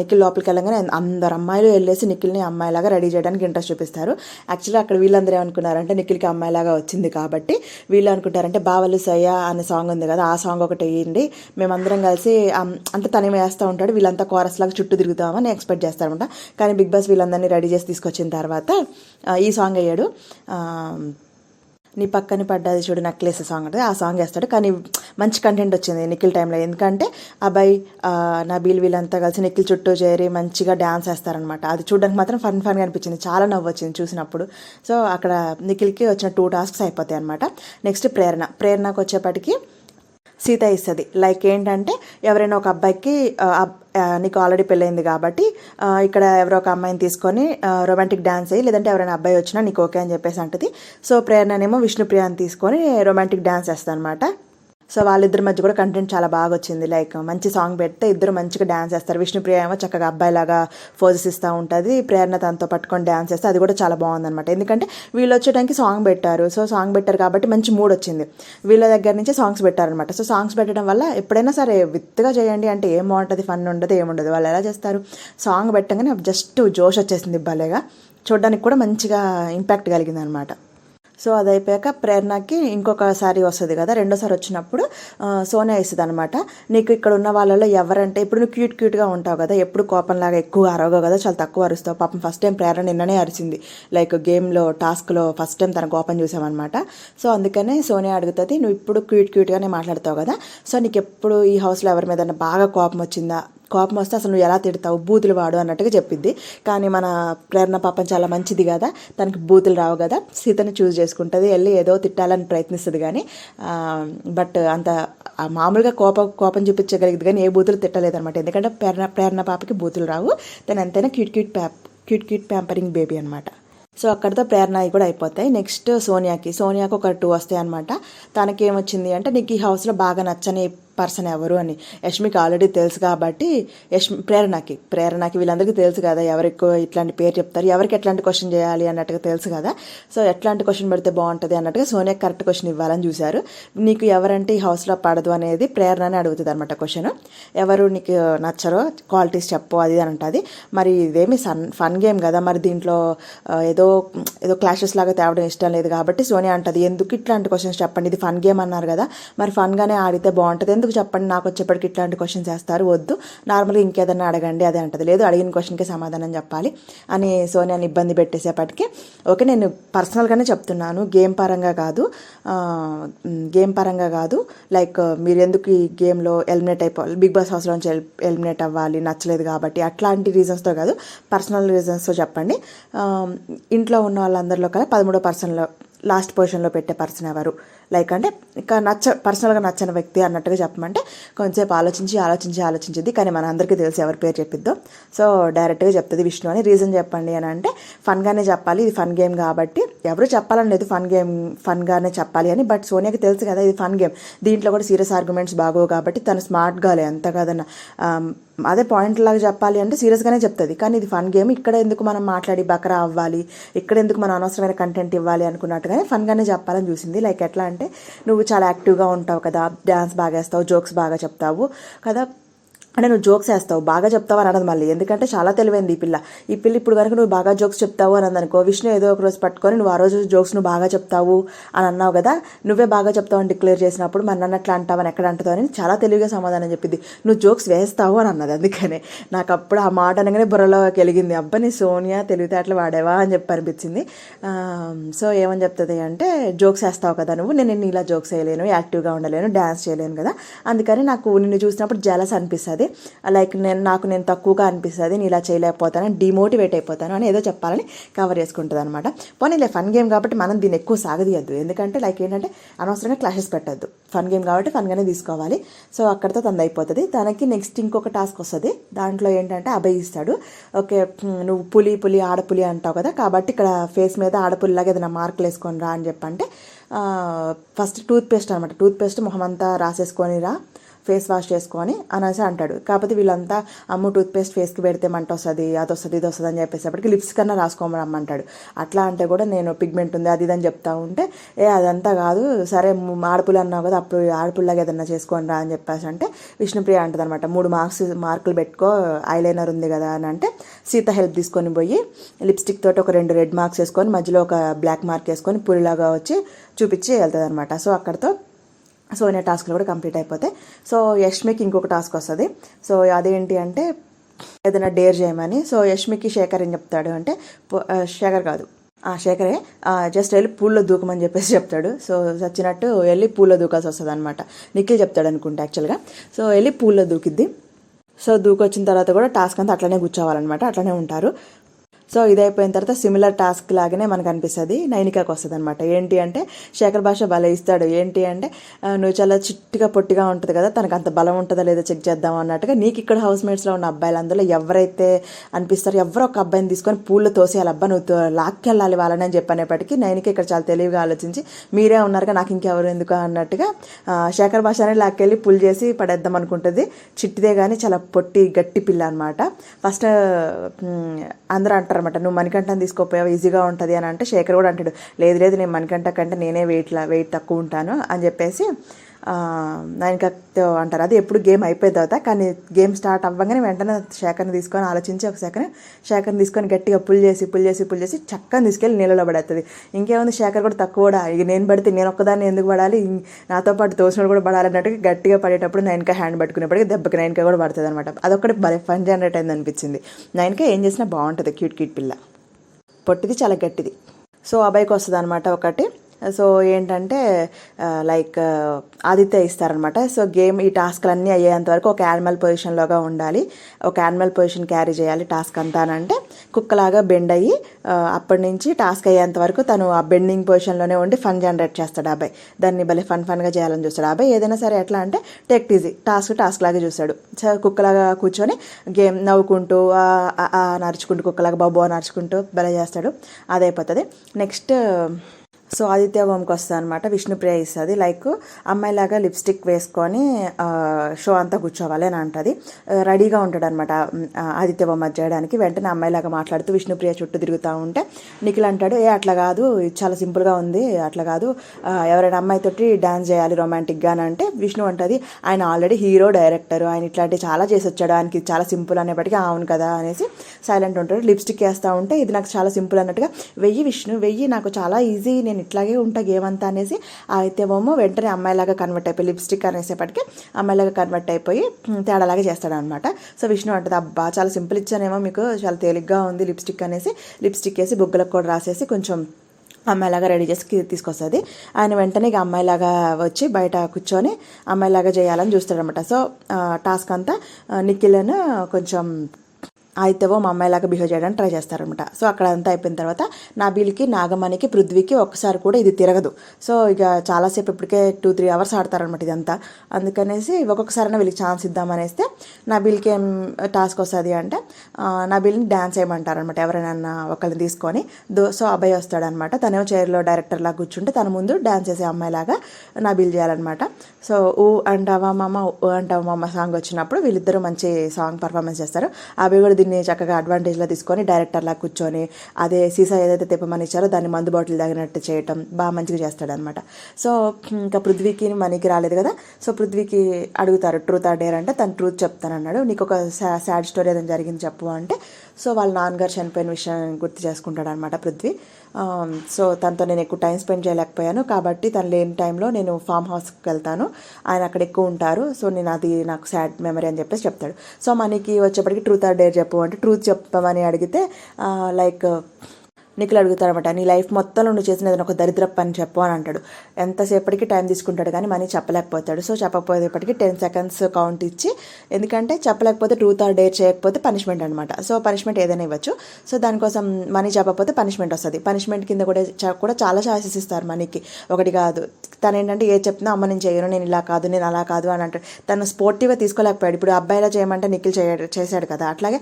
నిఖిల్ లోపలికి వెళ్ళగానే అందరు అమ్మాయిలు వెళ్ళేసి నిఖిల్ని అమ్మాయిలాగా రెడీ చేయడానికి ఇంట్రెస్ట్ చూపిస్తారు. యాక్చువల్లీ అక్కడ వీళ్ళందరూ ఏమనుకున్నారంటే నిఖిల్కి అమ్మాయిలాగా వచ్చింది కాబట్టి వీళ్ళు అనుకుంటారంటే బావలు సయ్య అనే సాంగ్ ఉంది కదా ఆ సాంగ్ ఒకటి వేయండి. మేమందరం కలిసి అంటే తనే వేస్తూ ఉంటాడు వీళ్ళంతా కోరస్ లాగా చుట్టూ తిరుగుతామని ఎక్స్పెక్ట్ చేస్తారనమాట కానీ బిగ్ బాస్ వీళ్ళందరినీ రెడీ చేసి తీసుకొచ్చిన తర్వాత ఈ సాంగ్ అయ్యాడు నీ పక్కన పడ్డది చూడు నెక్లెస్ సాంగ్ ఉంటుంది ఆ సాంగ్ వేస్తాడు. కానీ మంచి కంటెంట్ వచ్చింది నిఖిల్ టైంలో ఎందుకంటే అబ్బాయి నా బీల్ వీళ్ళంతా కలిసి నిఖిల్ చుట్టూ చేరి మంచిగా డ్యాన్స్ వేస్తారనమాట అది చూడడానికి మాత్రం ఫన్ ఫన్గా అనిపించింది. చాలా నవ్వు వచ్చింది చూసినప్పుడు. సో అక్కడ నిఖిల్కి వచ్చిన టూ టాస్క్స్ అయిపోతాయి అనమాట నెక్స్ట్ ప్రేరణ. ప్రేరణకు వచ్చేప్పటికి సీత ఇస్తుంది. లైక్ ఏంటంటే ఎవరైనా ఒక అబ్బాయికి అబ్- నీకు ఆల్రెడీ పెళ్ళైంది కాబట్టి ఇక్కడ ఎవరో ఒక అమ్మాయిని తీసుకొని రొమాంటిక్ డ్యాన్స్ అయ్యి లేదంటే ఎవరైనా అబ్బాయి వచ్చినా నీకు ఓకే అని చెప్పేసి అంటది. సో ప్రేరణనేమో విష్ణుప్రియాని తీసుకొని రొమాంటిక్ డ్యాన్స్ వేస్తాను అనమాట సో వాళ్ళిద్దరి మధ్య కూడా కంటెంట్ చాలా బాగా వచ్చింది లైక్ మంచి సాంగ్ పెడితే ఇద్దరు మంచిగా డ్యాన్స్ చేస్తారు. విష్ణుప్రియ ఏమో చక్కగా అబ్బాయిలాగా ఫోజెస్ ఇస్తూ ఉంటుంది. ప్రేరణ తనతో పట్టుకొని డ్యాన్స్ చేస్తే అది కూడా చాలా బాగుందన్నమాట. ఎందుకంటే వీళ్ళు వచ్చేటానికి సాంగ్ పెట్టారు. సో సాంగ్ పెట్టారు కాబట్టి మంచి మూడ్ వచ్చింది. వీళ్ళ దగ్గర నుంచి సాంగ్స్ పెట్టారనమాట సో సాంగ్స్ పెట్టడం వల్ల ఎప్పుడైనా సరే విత్తుగా చేయండి అంటే ఏం బాగుంటుంది? ఫన్ ఉండదు ఏముండదు వాళ్ళు ఎలా చేస్తారు? సాంగ్ పెట్టగానే జస్ట్ జోష్ వచ్చేసింది భలేగా. చూడడానికి కూడా మంచిగా ఇంపాక్ట్ కలిగింది అనమాట సో అది అయిపోయాక ప్రేరణకి ఇంకొకసారి వస్తుంది కదా రెండోసారి వచ్చినప్పుడు సోనియా ఇస్తుంది అనమాట నీకు ఇక్కడ ఉన్న వాళ్ళలో ఎవరంటే ఇప్పుడు నువ్వు క్యూట్ క్యూట్గా ఉంటావు కదా ఎప్పుడు కోపంలాగా ఎక్కువ అరవగావు కదా చాలా తక్కువ అరుస్తావు. పాపం ఫస్ట్ టైం ప్రేరణ నిన్ననే అరిచింది. లైక్ గేమ్లో టాస్క్లో ఫస్ట్ టైం తన కోపం చూసామన్నమాట. సో అందుకనే సోనియా అడుగుతుంది నువ్వు ఇప్పుడు క్యూట్ క్యూట్గానే మాట్లాడతావు కదా సో నీకు ఎప్పుడు ఈ హౌస్లో ఎవరి మీద బాగా కోపం వచ్చిందా? కోపం వస్తే అసలు నువ్వు ఎలా తిడతావు? బూతులు వాడు అన్నట్టుగా చెప్పింది కానీ మన ప్రేరణ పాపం చాలా మంచిది కదా. తనకి బూతులు రావు కదా. సీతని చూస్ చేసుకుంటుంది. వెళ్ళి ఏదో తిట్టాలని ప్రయత్నిస్తుంది కానీ బట్ అంత మామూలుగా కోపం కోపం చూపించగలిగింది కానీ ఏ బూతులు తిట్టలేదనమాట ఎందుకంటే ప్రేరణ ప్రేరణ పాపకి బూతులు రావు. తను ఎంతైనా క్యూట్ క్యూట్ ప్యాప్ క్యూట్ క్యూట్ ప్యాంపరింగ్ బేబీ అనమాట సో అక్కడితో ప్రేరణ అవి కూడా అయిపోతాయి. నెక్స్ట్ సోనియాకి సోనియాకి ఒక టూ వస్తాయి అనమాట తనకి ఏమొచ్చింది అంటే నీకు ఈ హౌస్లో బాగా నచ్చని పర్సన్ ఎవరు అని యష్మికి ఆల్రెడీ తెలుసు కాబట్టి యష్మి ప్రేరణకి ప్రేరణకి వీళ్ళందరికీ తెలుసు కదా ఎవరికి ఇట్లాంటి పేరు చెప్తారు ఎవరికి ఎట్లాంటి క్వశ్చన్ చేయాలి అన్నట్టుగా తెలుసు కదా. సో ఎట్లాంటి క్వశ్చన్ పెడితే బాగుంటుంది అన్నట్టుగా సోనియా కరెక్ట్ క్వశ్చన్ ఇవ్వాలని చూశారు. నీకు ఎవరంటే ఈ హౌస్లో పడదు అనేది ప్రేరణ అని అడుగుతుంది అనమాట క్వశ్చన్ ఎవరు నీకు నచ్చరో క్వాలిటీస్ చెప్పు అది అని ఉంటుంది మరి ఇదేమి సన్ ఫన్ గేమ్ కదా మరి దీంట్లో ఏదో ఏదో క్లాషెస్ లాగా తేవడం ఇష్టం లేదు కాబట్టి సోనియా అంటది ఎందుకు ఇట్లాంటి క్వశ్చన్స్ చెప్పండి? ఇది ఫన్ గేమ్ అన్నారు కదా. మరి ఫన్గానే ఆడితే బాగుంటుంది. ఎందుకు చెప్పండి? నాకు వచ్చేప్పటికి ఇట్లాంటి క్వశ్చన్స్ వేస్తారు. వద్దు. నార్మల్గా ఇంకేదన్నా అడగండి. అదే అంటది. లేదు అడిగిన క్వశ్చన్కి సమాధానం చెప్పాలి అని సోనియాని ఇబ్బంది పెట్టేసేపటికి. ఓకే నేను పర్సనల్గానే చెప్తున్నాను. గేమ్ పరంగా కాదు. గేమ్ పరంగా కాదు. లైక్ మీరు ఎందుకు ఈ గేమ్లో ఎలిమినేట్ అయిపోవాలి బిగ్ బాస్ హౌస్లోంచి ఎలిమినేట్ అవ్వాలి? నచ్చలేదు కాబట్టి. అట్లాంటి రీజన్స్తో కాదు. పర్సనల్ రీజన్స్తో చెప్పండి. ఇంట్లో ఉన్న వాళ్ళందరిలో కల్లా పదమూడో పర్సన్లో లాస్ట్ పొజిషన్లో పెట్టే పర్సన్ ఎవరు? లైక్ అంటే ఇంకా నచ్చ పర్సనల్గా నచ్చని వ్యక్తి అన్నట్టుగా చెప్పమంటే కొంచెంసేపు ఆలోచించి ఆలోచించి ఆలోచించింది కానీ మన అందరికీ తెలిసి ఎవరి పేరు చెప్పిద్దో. సో డైరెక్ట్గా చెప్తుంది విష్ణు అని. రీజన్ చెప్పండి అని అంటే ఫన్గానే చెప్పాలి. ఇది ఫన్ గేమ్ కాబట్టి ఎవరు చెప్పాలని లేదు ఫన్ గేమ్ ఫన్గానే చెప్పాలి అని. బట్ సోనియాకి తెలుసు కదా ఇది ఫన్ గేమ్ దీంట్లో కూడా సీరియస్ ఆర్గ్యుమెంట్స్ బాగోవు కాబట్టి తను స్మార్ట్గా లే. ఎంత కాదన్న అదే పాయింట్ లాగా చెప్పాలి అంటే సీరియస్గానే చెప్తుంది. కానీ ఇది ఫన్ గేమ్ ఇక్కడ ఎందుకు మనం మాట్లాడి బకరా అవ్వాలి? ఇక్కడ ఎందుకు మనం అనవసరమైన కంటెంట్ ఇవ్వాలి అనుకున్నట్టుగానే ఫన్గానే చెప్పాలని చూసింది. లైక్ ఎట్లా అంటే నువ్వు చాలా యాక్టివ్గా ఉంటావు కదా. డ్యాన్స్ బాగా వేస్తావు జోక్స్ బాగా చెప్తావు కదా. అంటే నువ్వు జోక్స్ వేస్తావు బాగా చెప్తావు అని అన్నది మళ్ళీ. ఎందుకంటే చాలా తెలివైంది ఈ పిల్ల. ఈ పిల్ల ఇప్పుడు కనుక నువ్వు బాగా జోక్స్ చెప్తావు అని అందనుకో విష్ణు ఏదో ఒక రోజు పట్టుకొని నువ్వు ఆ రోజు జోక్స్ నువ్వు బాగా చెప్తావు అని అన్నావు కదా నువ్వే బాగా చెప్తావు అని డిక్లేర్ చేసినప్పుడు మన నన్ను అట్లా అంటావు అని ఎక్కడ అంటావు అని చాలా తెలివిగా సమాధానం చెప్పింది. నువ్వు జోక్స్ వేస్తావు అని అన్నది అందుకనే. నాకు అప్పుడు ఆ మాట అనగానే బుర్రలో కలిగింది అబ్బా నీ సోనియా తెలివితేటలు వాడేవా అని చెప్పి అనిపించింది. సో ఏమని చెప్తుంది అంటే జోక్స్ వేస్తావు కదా నువ్వు. నేను ఇలా జోక్స్ వేయలేను యాక్టివ్గా ఉండలేను డ్యాన్స్ చేయలేను కదా. అందుకని నాకు నిన్ను చూసినప్పుడు జలస్ అనిపిస్తుంది. లైక్ నేను నాకు నేను తక్కువగా అనిపిస్తుంది నేను ఇలా చేయలేకపోతాను డిమోటివేట్ అయిపోతాను అని ఏదో చెప్పాలని కవర్ చేసుకుంటుంది అనమాట పోనీ ఫన్ గేమ్ కాబట్టి మనం దీన్ని ఎక్కువ సాగదీయద్దు. ఎందుకంటే లైక్ ఏంటంటే అనవసరంగా క్లాషెస్ పెట్టద్దు. ఫన్ గేమ్ కాబట్టి ఫన్గానే తీసుకోవాలి. సో అక్కడితో తొంద అయిపోతుంది. తనకి నెక్స్ట్ ఇంకొక టాస్క్ వస్తుంది. దాంట్లో ఏంటంటే అబ్బాయి ఇస్తాడు. ఓకే నువ్వు పులి పులి ఆడపులి అంటావు కదా కాబట్టి ఇక్కడ ఫేస్ మీద ఆడపులిలాగా ఏదైనా మార్కులు వేసుకొని రా అని చెప్పంటే ఫస్ట్ టూత్ పేస్ట్ అనమాట టూత్ పేస్ట్ మొహం అంతా రాసేసుకొని రా. ఫేస్ వాష్ చేసుకొని అనేసి అంటాడు. కాకపోతే వీళ్ళంతా అమ్ము టూత్పేస్ట్ ఫేస్కి పెడితే మంట వస్తుంది అది వస్తుంది ఇది వస్తుంది అని చెప్పేసేపటికి లిప్స్ కన్నా రాసుకోమరమ్మంటాడు అట్లా అంటే కూడా నేను పిగ్మెంట్ ఉంది అది ఇది అని చెప్తా ఉంటే ఏ అదంతా కాదు సరే ఆడపులు అన్నా అన్నావు కదా అప్పుడు ఆడపుల్లాగా ఏదన్నా చేసుకొని రా అని చెప్పేసి అంటే విష్ణుప్రియ అంటదనమాట మూడు మార్క్స్ మార్కులు పెట్టుకో ఐలైనర్ ఉంది కదా అని అంటే సీత హెల్ప్ తీసుకొని పోయి లిప్స్టిక్ తోటి ఒక రెండు రెడ్ మార్క్స్ వేసుకొని మధ్యలో ఒక బ్లాక్ మార్క్ వేసుకొని పులిలాగా వచ్చి చూపించి వెళ్తుంది అనమాట సో అక్కడతో సో సోనియా టాస్క్లు కూడా కంప్లీట్ అయిపోతాయి. సో యష్మికి ఇంకొక టాస్క్ వస్తుంది. సో అదేంటి అంటే ఏదైనా డేర్ చేయమని. సో యష్మికి శేఖర్ ఏం చెప్తాడు అంటే శేఖర్ కాదు. ఆ, శేఖరే జస్ట్ వెళ్ళి పూల్లో దూకమని చెప్పేసి చెప్తాడు. సో చచ్చినట్టు వెళ్ళి పూల్లో దూకాల్సి వస్తుంది అనమాట నిఖిల్ చెప్తాడు అనుకుంటా యాక్చువల్గా. సో వెళ్ళి పూల్లో దూకిద్ది. సో దూకొచ్చిన తర్వాత కూడా టాస్క్ అంతా అట్లనే కూర్చోవాలన్నమాట. అట్లనే ఉంటారు. సో ఇది అయిపోయిన తర్వాత సిమిలర్ టాస్క్ లాగానే మనకు అనిపిస్తుంది. నైనికాకి వస్తుంది అనమాట ఏంటి అంటే శేఖర్ భాష భలే ఇస్తాడు. ఏంటి అంటే నువ్వు చాలా చిట్టిగా పొట్టిగా ఉంటుంది కదా తనకు అంత బలం ఉంటుందా లేదో చెక్ చేద్దాం అన్నట్టుగా నీకు ఇక్కడ హౌస్ మేట్స్లో ఉన్న అబ్బాయిలు అందులో ఎవరైతే అనిపిస్తారో ఎవరో ఒక అబ్బాయిని తీసుకొని పూలు తోసేయాలి. అబ్బా నువ్వు తో- లాక్కెళ్ళాలి వాళ్ళని అని చెప్పనేప్పటికీ నైనిక ఇక్కడ చాలా తెలివిగా ఆలోచించి మీరే ఉన్నారుగా నాకు ఇంకెవరు ఎందుకు అన్నట్టుగా శేఖర్ శేఖర్ భాషనే లాక్కెళ్ళి పుల్ చేసి పడేద్దాం అనుకుంటుంది. చిట్టిదే కానీ చాలా పొట్టి గట్టి పిల్ల అనమాట ఫస్ట్ అందరూ అనమాట నువ్వు మణికంఠని తీసుకోపోయావు ఈజీగా ఉంటుంది అని అంటే శేఖర్ కూడా అంటాడు లేదు లేదు నేను మణికంఠ కంటే నేనే వెయిట్ వెయిట్ తక్కువ ఉంటాను అని చెప్పేసి నాయనకతో అంటారు. అది ఎప్పుడు గేమ్ అయిపోయిన తర్వాత కానీ గేమ్ స్టార్ట్ అవ్వగానే వెంటనే శేఖర్ని తీసుకొని ఆలోచించి ఒక సెకండ్ శేఖర్ని తీసుకొని గట్టిగా పుల్ చేసి పుల్ చేసి పుల్ చేసి చక్కని తీసుకెళ్ళి నీళ్ళలో పడేస్తుంది ఇంకేముంది? శేఖర్ కూడా తక్కువ కూడా. ఇక నేను పడితే నేను ఒక్కదాన్ని ఎందుకు పడాలి? నాతో పాటు తోసినోడు కూడా పడాలి అన్నట్టుగా గట్టిగా పడేటప్పుడు నైన్కా హ్యాండ్ పట్టుకునేప్పటికి దెబ్బకి నైన్కా కూడా పడుతుంది అనమాట అదొకటి భలే ఫన్ జనరేట్ అయింది అనిపించింది. నైన్కా ఏం చేసినా బాగుంటుంది క్యూట్ క్యూట్ పిల్ల. పొట్టిది చాలా గట్టిది. సో అబ్బాయికి వస్తుంది అనమాట ఒకటి. సో ఏంటంటే లైక్ ఆదిత్య ఇస్తారనమాట. సో గేమ్ ఈ టాస్క్లు అన్నీ అయ్యేంత వరకు ఒక యానిమల్ పొజిషన్లోగా ఉండాలి. ఒక యానిమల్ పొజిషన్ క్యారీ చేయాలి టాస్క్ అంతా అని అంటే కుక్కలాగా బెండ్ అయ్యి అప్పటి నుంచి టాస్క్ అయ్యేంత వరకు తను ఆ బెండింగ్ పొజిషన్లోనే ఉండి ఫన్ జనరేట్ చేస్తాడు అబ్బాయి. దాన్ని భలే ఫన్ ఫన్గా చేయాలని చూస్తాడు. ఆ అబ్బాయి ఏదైనా సరే ఎట్లా అంటే టెక్ ఈజీ. టాస్క్ టాస్క్ లాగా చూస్తాడు. కుక్కలాగా కూర్చొని గేమ్ నవ్వుకుంటూ నడుచుకుంటూ కుక్కలాగా బాబు నడుచుకుంటూ భలే చేస్తాడు. అదైపోతుంది. నెక్స్ట్ సో ఆదిత్య హోమ్కి వస్తుంది అనమాట విష్ణుప్రియ ఇస్తుంది. లైక్ అమ్మాయిలాగా లిప్స్టిక్ వేసుకొని షో అంతా కూర్చోవాలి అని అంటుంది. రెడీగా ఉంటాడు అనమాట ఆదిత్య బొమ్మ చేయడానికి వెంటనే అమ్మాయిలాగా మాట్లాడుతూ విష్ణుప్రియ చుట్టూ తిరుగుతూ ఉంటే నిఖిల్ అంటాడు ఏ అట్లా కాదు ఇది చాలా సింపుల్గా ఉంది అట్లా కాదు ఎవరైనా ఎవరైనా అమ్మాయితోటి డాన్స్ చేయాలి రొమాంటిక్గా అని అంటే విష్ణు అంటది ఆయన ఆల్రెడీ హీరో డైరెక్టర్ ఆయన ఇట్లాంటివి చాలా చేసి వచ్చాడు ఆయనకి చాలా సింపుల్ అనేప్పటికీ అవును కదా అనేసి సైలెంట్ ఉంటాడు. లిప్స్టిక్ వేస్తూ ఉంటే ఇది నాకు చాలా సింపుల్ అన్నట్టుగా వెయ్యి విష్ణు వెయ్యి నాకు చాలా ఈజీ నేను ఇట్లాగే ఉంటా గేమ్ అంతా అనేసి అయితేమో వెంటనే అమ్మాయిలాగా కన్వర్ట్ అయిపోయి లిప్స్టిక్ అనేసేపటికి అమ్మాయిలాగా కన్వర్ట్ అయిపోయి తేడాలాగా చేస్తాడు అనమాట సో విష్ణు అంటది అబ్బా చాలా సింపుల్ ఇచ్చానేమో మీకు చాలా తేలిగ్గా ఉంది లిప్స్టిక్ అనేసి. లిప్స్టిక్ వేసి బుగ్గలకు కూడా రాసేసి కొంచెం అమ్మాయిలాగా రెడీ చేసి తీసుకొస్తుంది. ఆయన వెంటనే ఇక అమ్మాయిలాగా వచ్చి బయట కూర్చొని అమ్మాయిలాగా చేయాలని చూస్తాడనమాట. సో టాస్క్ అంతా ఆ, నిఖిల్ను కొంచెం అయితేవో మా అమ్మాయిలాగా బిహేవ్ చేయడానికి ట్రై చేస్తారనమాట సో అక్కడ అంతా అయిపోయిన తర్వాత నాబీల్కి నాగమణికి పృథ్వీకి ఒక్కసారి కూడా ఇది తిరగదు. సో ఇక చాలాసేపు ఇప్పటికే టూ త్రీ అవర్స్ ఆడతారనమాట ఇదంతా. అందుకనేసి ఒక్కొక్కసారైనా వీళ్ళకి ఛాన్స్ ఇద్దామనేస్తే నాబీల్కి ఏం టాస్క్ వస్తుంది అంటే ఆ, డ్యాన్స్ వేయమంటారనమాట ఎవరైనా ఒకళ్ళని తీసుకొని. దో సో అబ్బాయి వస్తాడనమాట తనేమో చైర్లో డైరెక్టర్ లాగా కూర్చుంటే తన ముందు డ్యాన్స్ చేసే అమ్మాయిలాగా నాబీల్ చేయాలన్నమాట. సో ఊ అంటావా మామ ఊ అంటావా మామ సాంగ్ వచ్చినప్పుడు వీళ్ళిద్దరూ మంచి సాంగ్ పర్ఫార్మెన్స్ చేస్తారు. అవి కూడా దీన్ని చక్కగా అడ్వాంటేజ్లో తీసుకొని డైరెక్టర్లా కూర్చొని అదే సీసా ఏదైతే తెప్పమని ఇచ్చారో దాన్ని మందు బాటిల్ తాగినట్టు చేయటం బాగా మంచిగా చేస్తాడనమాట సో ఇంకా పృథ్వీకి మనీకి రాలేదు కదా సో పృథ్వీకి అడుగుతారు ట్రూత్ ఆ డేర్ అంటే తను ట్రూత్ చెప్తానన్నాడు. నీకు ఒక సాడ్ స్టోరీ ఏదైనా జరిగింది చెప్పు అంటే సో వాళ్ళ నాన్నగారు చనిపోయిన విషయం గుర్తు చేసుకుంటాడు అనమాట పృథ్వీ. Um, సో తనతో నేను ఎక్కువ టైం స్పెండ్ చేయలేకపోయాను. కాబట్టి తను లేని టైంలో నేను ఫామ్ హౌస్కి వెళ్తాను. ఆయన అక్కడ ఎక్కువ ఉంటారు. సో నేను అది నాకు సాడ్ మెమరీ అని చెప్పేసి చెప్తాడు. సో మనకి వచ్చేప్పటికి ట్రూత్ ఆర్ డేర్ చెప్పు అంటే ట్రూత్ చెప్పమని అడిగితే uh, లైక్ నిఖిల్ అడుగుతాడనమాట నీ లైఫ్ మొత్తంలో నువ్వు చేసిన ఏదైనా ఒక దరిద్ర పని చెప్పు అని అంటాడు. ఎంతసేపటికి టైం తీసుకుంటాడు కానీ మనీ చెప్పలేకపోతాడు. సో చెప్పకపోయేపటికి టెన్ సెకండ్స్ కౌంట్ ఇచ్చి ఎందుకంటే చెప్పలేకపోతే ట్రూత్ ఆర్ డేర్ చేయకపోతే పనిష్మెంట్ అనమాట సో పనిష్మెంట్ ఏదైనా ఇవ్వచ్చు. సో దానికోసం మనీ చెప్పకపోతే పనిష్మెంట్ వస్తుంది. పనిష్మెంట్ కింద కూడా కూడా చాలా ఛాయిసెస్ ఇస్తారు మనీకి. ఒకటి కాదు తను ఏంటంటే ఏ చెప్తున్నా అమ్మ నేను చేయను నేను ఇలా కాదు నేను అలా కాదు అని అంటాడు. తను స్పోర్టివ్గా తీసుకోలేకపోయాడు. ఇప్పుడు అబ్బాయిలా చేయమంటే నిఖిల్ చేయ చేశాడు కదా. అట్లాగే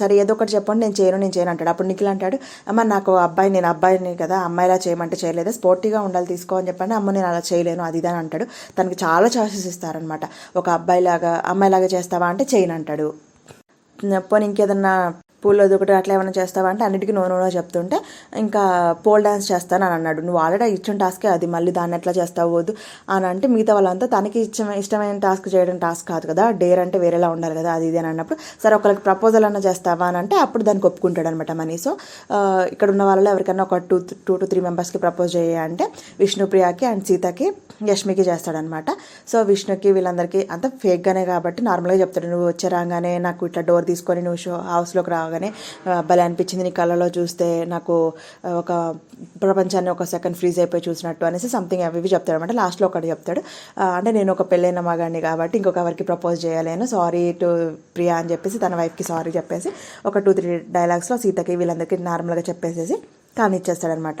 సరే ఏదో ఒకటి చెప్పండి నేను చేయను నేను చేయను అంటాడు. అప్పుడు నిఖిల్ అంటాడు అమ్మ నాకు అబ్బాయి నేను అబ్బాయిని కదా అమ్మాయిలా చేయమంటే చేయలేదు? స్పోర్టీగా ఉండాలి తీసుకో అని చెప్పండి. అమ్మ నేను అలా చేయలేను అది ఇది అని అంటాడు. తనకి చాలా ఛాయిసెస్ ఇస్తారనమాట ఒక అబ్బాయిలాగా అమ్మాయిలాగా చేస్తావా అంటే చేయను అంటాడు పోనీ ఇంకేదన్నా పూల్లో దూకటి అట్లా ఏమైనా చేస్తావా అంటే అన్నిటికీ నో నో చెప్తుంటే ఇంకా పోల్ డ్యాన్స్ చేస్తాను అని అన్నాడు. నువ్వు ఆల్రెడీ ఇచ్చిన టాస్కే అది మళ్ళీ దాన్ని ఎట్లా చేస్తావు వద్దు అని అంటే మిగతా వాళ్ళంతా తనకి ఇష్టమైన ఇష్టమైన టాస్క్ చేయడం టాస్క్ కాదు కదా డేర్ అంటే వేరేలా ఉండాలి కదా అది ఇది అని అన్నప్పుడు సరే ఒకరికి ప్రపోజల్ అన్న చేస్తావా అని అంటే అప్పుడు దానికి ఒప్పుకుంటాడు అనమాట మనీ. సో ఇక్కడ ఉన్న వాళ్ళలో ఎవరికైనా ఒక టూ టూ టు త్రీ మెంబర్స్కి ప్రపోజ్ చేయ అంటే విష్ణుప్రియకి అండ్ సీతకి యష్మికి చేస్తాడనమాట సో విష్ణుకి వీళ్ళందరికీ అంత ఫేక్గానే కాబట్టి నార్మల్గా చెప్తాడు. నువ్వు వచ్చే రాగానే నాకు ఇట్లా డోర్ తీసుకొని నువ్వు షో హౌస్లోకి రాగానే భలే అనిపించింది నీ కళ్ళలో చూస్తే. నాకు ఒక ప్రపంచాన్ని ఒక సెకండ్ ఫ్రీజ్ అయిపోయి చూసినట్టు అనేసి సంథింగ్ అవి ఇవి చెప్తాడు అనమాట. లాస్ట్లో ఒకటి చెప్తాడు. అంటే నేను ఒక పెళ్ళైన మగాడిని కాబట్టి ఇంకొక ఎవరికి ప్రపోజ్ చేయలేను సారీ టు ప్రియా అని చెప్పేసి తన వైఫ్కి సారీ చెప్పేసి ఒక టూ త్రీ డైలాగ్స్లో సీతకి వీళ్ళందరికీ నార్మల్గా చెప్పేసేసి కానిచ్చేస్తాడనమాట.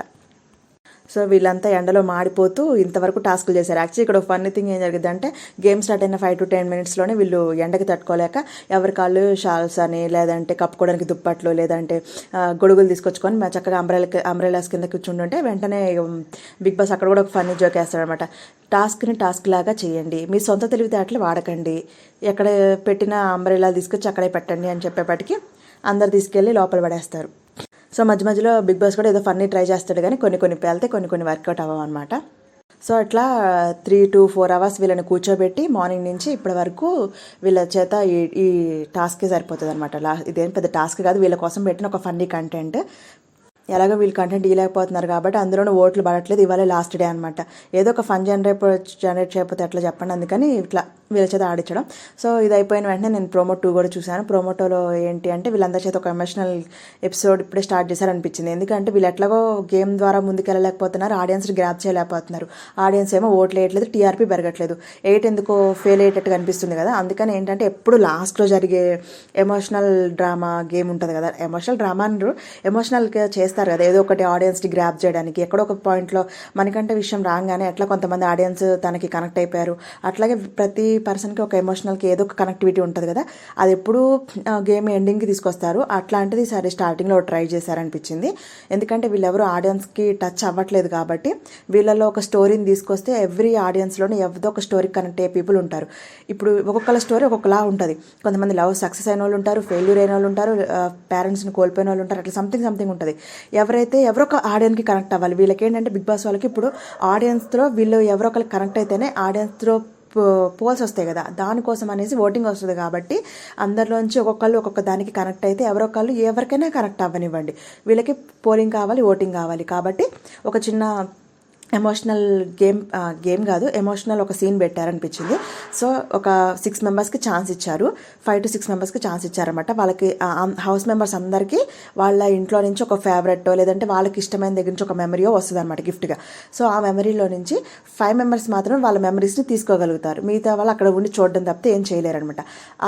సో వీళ్ళంతా ఎండలో మాడిపోతూ ఇంతవరకు టాస్కులు చేశారు. యాక్చువల్లీ ఇక్కడ ఫన్నీ థింగ్ ఏం జరిగింది అంటే గేమ్ స్టార్ట్ అయిన ఫైవ్ టు టెన్ మినిట్స్లోనే వీళ్ళు ఎండకి తట్టుకోలేక ఎవరి కాళ్ళు షాల్స్ అని లేదంటే కప్పుకోవడానికి దుప్పట్లు లేదంటే గొడుగులు తీసుకొచ్చుకొని చక్కగా అంబ్రెలా అంబ్రెలాస్ కింద కూర్చుంటుంటే వెంటనే బిగ్ బాస్ అక్కడ కూడా ఒక ఫన్నీ జోక్ వేస్తాడనమాట. టాస్క్ని టాస్క్ లాగా చేయండి. మీ సొంత తెలివితేటలు వాడకండి. ఎక్కడ పెట్టిన అంబ్రెలా తీసుకొచ్చి అక్కడే పెట్టండి అని చెప్పేపటికి అందరు తీసుకెళ్ళి లోపల పడేస్తారు. సో మధ్య మధ్యలో బిగ్ బాస్ కూడా ఏదో ఫన్నీ ట్రై చేస్తాడు కానీ కొన్ని కొన్ని పేలితే కొన్ని కొన్ని వర్కౌట్ అవ్వమన్నమాట సో అట్లా త్రీ టు ఫోర్ అవర్స్ వీళ్ళని కూర్చోబెట్టి మార్నింగ్ నుంచి ఇప్పటి వరకు వీళ్ళ చేత ఈ ఈ టాస్కే సరిపోతుంది అనమాట లా ఇదేం పెద్ద టాస్క్ కాదు వీళ్ళ కోసం పెట్టిన ఒక ఫన్నీ కంటెంట్. ఎలాగో వీళ్ళు కంటెంట్ ఇవ్వలేకపోతున్నారు కాబట్టి అందులోనూ ఓట్లు పడట్లేదు ఇవాళ లాస్ట్ డే అనమాట ఏదో ఒక ఫన్ జనరేట్ జనరేట్ చేయకపోతే ఎట్లా చెప్పండి? అందుకని ఇట్లా వీళ్ళ చేత ఆడించడం. సో ఇది అయిపోయిన వెంటనే నేను ప్రోమో టూ కూడా చూశాను. ప్రోమోటోలో ఏంటి అంటే వీళ్ళందరి చేత ఒక ఎమోషనల్ ఎపిసోడ్ ఇప్పుడే స్టార్ట్ చేశారనిపించింది. ఎందుకంటే వీళ్ళు ఎట్లాగో గేమ్ ద్వారా ముందుకెళ్ళలేకపోతున్నారు. ఆడియన్స్ గ్రాప్ చేయలేకపోతున్నారు. ఆడియన్స్ ఏమో ఓట్లు వేయట్లేదు టీఆర్పీ పెరగట్లేదు. ఎయిట్ ఎందుకో ఫెయిల్ అయ్యేటట్టుగా అనిపిస్తుంది కదా. అందుకని ఏంటంటే ఎప్పుడు లాస్ట్లో జరిగే ఎమోషనల్ డ్రామా గేమ్ ఉంటుంది కదా. ఎమోషనల్ డ్రామా ఎమోషనల్గా చేస్తారు కదా. ఏదో ఒకటి ఆడియన్స్ని గ్రాప్ చేయడానికి. ఎక్కడో ఒక పాయింట్లో మనకంటే విషయం రాగానే ఎట్లా కొంతమంది ఆడియన్స్ తనకి కనెక్ట్ అయిపోయారు. అట్లాగే ప్రతి పర్సన్కి ఒక ఎమోషనల్కి ఏదో ఒక కనెక్టివిటీ ఉంటుంది కదా అది ఎప్పుడు గేమ్ ఎండింగ్కి తీసుకొస్తారు. అట్లాంటిది సరే స్టార్టింగ్లో ట్రై చేశారనిపించింది. ఎందుకంటే వీళ్ళెవరు ఆడియన్స్కి టచ్ అవ్వట్లేదు కాబట్టి వీళ్ళలో ఒక స్టోరీని తీసుకొస్తే ఎవ్రీ ఆడియన్స్లోనే ఏదో ఒక స్టోరీకి కనెక్ట్ అయ్యే పీపుల్ ఉంటారు. ఇప్పుడు ఒక్కొక్కళ్ళ స్టోరీ ఒక్కొక్కలా ఉంటుంది. కొంతమంది లవ్ సక్సెస్ అయిన వాళ్ళు ఉంటారు ఫెయిల్యూర్ అయిన వాళ్ళు ఉంటారు పేరెంట్స్ని కోల్పోయిన వాళ్ళు ఉంటారు అట్లా సంథింగ్ సంథింగ్ ఉంటుంది. ఎవరైతే ఎవరో ఒక ఆడియన్కి కనెక్ట్ అవ్వాలి వీళ్ళకి ఏంటంటే బిగ్ బాస్ వాళ్ళకి ఇప్పుడు ఆడియన్స్తో వీళ్ళు ఎవరో ఒకరికి కనెక్ట్ అయితేనే ఆడియన్స్తో పోల్స్ వస్తాయి కదా దానికోసం అనేసి ఓటింగ్ వస్తుంది కాబట్టి అందరిలోంచి ఒక్కొక్కళ్ళు ఒక్కొక్క దానికి కనెక్ట్ అయితే ఎవరొకళ్ళు ఎవరికైనా కనెక్ట్ అవ్వనివ్వండి. వీళ్ళకి పోలింగ్ కావాలి ఓటింగ్ కావాలి. కాబట్టి ఒక చిన్న ఎమోషనల్ గేమ్ గేమ్ కాదు ఎమోషనల్ ఒక సీన్ పెట్టారనిపించింది. సో ఒక సిక్స్ మెంబర్స్కి ఛాన్స్ ఇచ్చారు. ఫైవ్ టు సిక్స్ మెంబర్స్కి ఛాన్స్ ఇచ్చారనమాట వాళ్ళకి హౌస్ మెంబర్స్ అందరికీ వాళ్ళ ఇంట్లో నుంచి ఒక ఫేవరెట్ లేదంటే వాళ్ళకి ఇష్టమైన దగ్గర నుంచి ఒక మెమరీయో వస్తుంది అనమాట గిఫ్ట్గా సో ఆ మెమరీలో నుంచి ఫైవ్ మెంబర్స్ మాత్రం వాళ్ళ మెమరీస్ని తీసుకోగలుగుతారు. మిగతా వాళ్ళు అక్కడ ఉండి చూడడం తప్పితే ఏం చేయలేరనమాట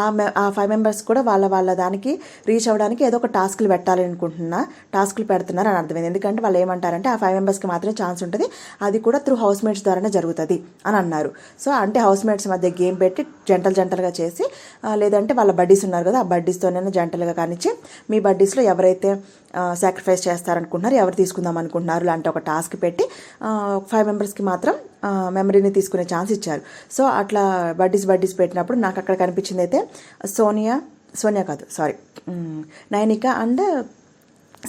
ఆ మె ఆ ఫైవ్ మెంబర్స్ కూడా వాళ్ళ వాళ్ళ దానికి రీచ్ అవ్వడానికి ఏదో ఒక టాస్క్లు పెట్టాలి అనుకుంటున్నా టాస్క్లు పెడుతున్నారు అని అర్థమైంది. ఎందుకంటే వాళ్ళు ఏమంటారంటే ఆ ఫైవ్ మెంబర్స్కి మాత్రమే ఛాన్స్ ఉంటుంది. అది కూడా త్రూ హౌస్ మేట్స్ ద్వారానే జరుగుతుంది అని అన్నారు. సో అంటే హౌస్ మేట్స్ మధ్య గేమ్ పెట్టి జంటలు జంటలుగా చేసి లేదంటే వాళ్ళ బడ్డీస్ ఉన్నారు కదా ఆ బడ్డీస్తోనే జంటలుగా కానిచ్చి మీ బడ్డీస్లో ఎవరైతే సాక్రిఫైస్ చేస్తారనుకుంటున్నారు ఎవరు తీసుకుందాం అనుకుంటున్నారు లాంటి ఒక టాస్క్ పెట్టి ఫైవ్ మెంబర్స్కి మాత్రం మెమరీని తీసుకునే ఛాన్స్ ఇచ్చారు. సో అట్లా బడ్డీస్ బడ్డీస్ పెట్టినప్పుడు నాకు అక్కడ కనిపించింది అయితే సోనియా సోనియా కాదు సారీ నైనిక అండ్